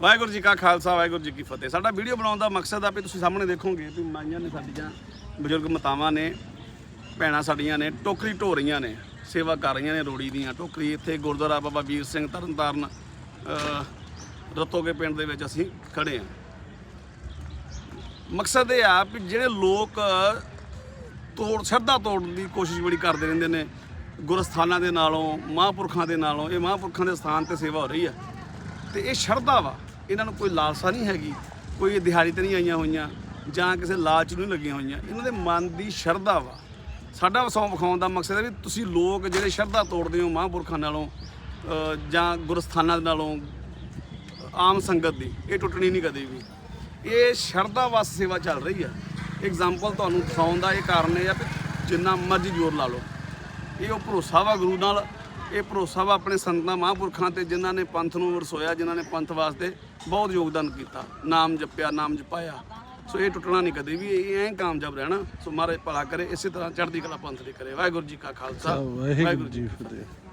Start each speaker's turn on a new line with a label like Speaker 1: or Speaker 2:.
Speaker 1: ਵਾਹਿਗੁਰੂ ਜੀ ਕਾ ਖਾਲਸਾ ਵਾਹਿਗੁਰੂ ਜੀ ਕੀ ਫਤਿਹ। ਸਾਡਾ ਵੀਡੀਓ ਬਣਾਉਣ ਦਾ ਮਕਸਦ ਆ ਵੀ ਤੁਸੀਂ ਸਾਹਮਣੇ ਦੇਖੋਗੇ ਵੀ ਮਾਈਆਂ ਨੇ ਸਾਡੀਆਂ ਬਜ਼ੁਰਗ ਮਾਤਾਵਾਂ ਨੇ ਭੈਣਾਂ ਸਾਡੀਆਂ ਨੇ ਟੋਕਰੀ ਢੋ ਰਹੀਆਂ ਨੇ ਸੇਵਾ ਕਰ ਰਹੀਆਂ ਨੇ ਰੋੜੀ ਦੀਆਂ। ਟੋਕਰੀ ਇੱਥੇ ਗੁਰਦੁਆਰਾ ਬਾਬਾ ਵੀਰ ਸਿੰਘ ਤਰਨਤਾਰਨ ਅਹ, ਰਤੋਗੇ ਪਿੰਡ ਦੇ ਵਿੱਚ ਅਸੀਂ ਖੜੇ ਆ ਮਕਸਦ ਇਹ ਆ ਵੀ ਜਿਹੜੇ ਲੋਕ ਤੋੜ ਸ਼ਰਧਾ ਤੋੜਨ ਦੀ ਕੋਸ਼ਿਸ਼ ਬੜੀ ਕਰਦੇ ਰਹਿੰਦੇ ਨੇ ਗੁਰਸਥਾਨਾਂ ਦੇ ਨਾਲੋਂ ਮਹਾਂਪੁਰਖਾਂ ਦੇ ਨਾਲੋਂ ਇਹ ਮਹਾਂਪੁਰਖਾਂ ਦੇ ਸਥਾਨ ਤੇ ਸੇਵਾ ਹੋ ਰਹੀ ਆ। ਤੇ ਇਹ ਸ਼ਰਧਾ ਵਾ। ਇਹਨਾਂ ਨੂੰ ਕੋਈ ਲਾਲਸਾ ਨਹੀਂ ਹੈਗੀ, ਕੋਈ ਦਿਹਾੜੀ ਤੇ ਨਹੀਂ ਆਈਆਂ ਹੋਈਆਂ, ਜਾਂ ਕਿਸੇ ਲਾਲਚ ਨੂੰ ਨਹੀਂ ਲੱਗੀਆਂ ਹੋਈਆਂ। ਇਹਨਾਂ ਦੇ ਮਨ ਦੀ ਸ਼ਰਧਾ ਵਾ। ਸਾਡਾ ਵਸੋਂ ਵਿਖਾਉਣ ਦਾ ਮਕਸਦ ਹੈ ਵੀ ਤੁਸੀਂ ਲੋਕ ਜਿਹੜੇ ਸ਼ਰਧਾ ਤੋੜਦੇ ਹੋ ਮਹਾਂਪੁਰਖਾਂ ਨਾਲੋਂ ਜਾਂ ਗੁਰਸਥਾਨਾਂ ਦੇ ਨਾਲੋਂ, ਆਮ ਸੰਗਤ ਦੀ, ਇਹ ਟੁੱਟਣੀ ਨਹੀਂ ਕਦੇ ਵੀ। ਇਹ ਸ਼ਰਧਾ ਵਾਸ ਸੇਵਾ ਚੱਲ ਰਹੀ ਆ। ਐਗਜ਼ਾਮਪਲ ਤੁਹਾਨੂੰ ਦਿਖਾਉਣ ਦਾ ਇਹ ਕਾਰਨ ਇਹ ਆ ਵੀ ਜਿੰਨਾ ਮਰਜ਼ੀ ਜ਼ੋਰ ਲਾ ਲਓ। ਇਹ ਉਹ ਭਰੋਸਾ ਵਾ ਗੁਰੂ ਨਾਲ ਇਹ ਭਰੋਸਾ ਵਾ ਆਪਣੇ ਸੰਤਾਂ ਮਹਾਂਪੁਰਖਾਂ ਤੇ ਜਿਨ੍ਹਾਂ ਨੇ ਪੰਥ ਨੂੰ ਵਰਸੋਇਆ ਜਿਨ੍ਹਾਂ ਨੇ ਪੰਥ ਵਾਸਤੇ ਬਹੁਤ ਯੋਗਦਾਨ ਕੀਤਾ। ਨਾਮ ਜਪਿਆ ਨਾਮ ਜਪਾਇਆ। ਸੋ ਇਹ ਟੁੱਟਣਾ ਨਹੀਂ ਕਦੇ ਵੀ ਇਹ ਐਂ ਕਾਮਯਾਬ ਰਹਿਣਾ। ਸੋ ਮਹਾਰਾਜ ਭਲਾ ਕਰੇ ਇਸੇ ਤਰ੍ਹਾਂ ਚੜ੍ਹਦੀ ਕਲਾ ਪੰਥ ਦੀ ਕਰੇ। ਵਾਹਿਗੁਰੂ ਜੀ ਕਾ ਖਾਲਸਾ।
Speaker 2: ਵਾਹਿਗੁਰੂ ਜੀ ਫਤਿਹ।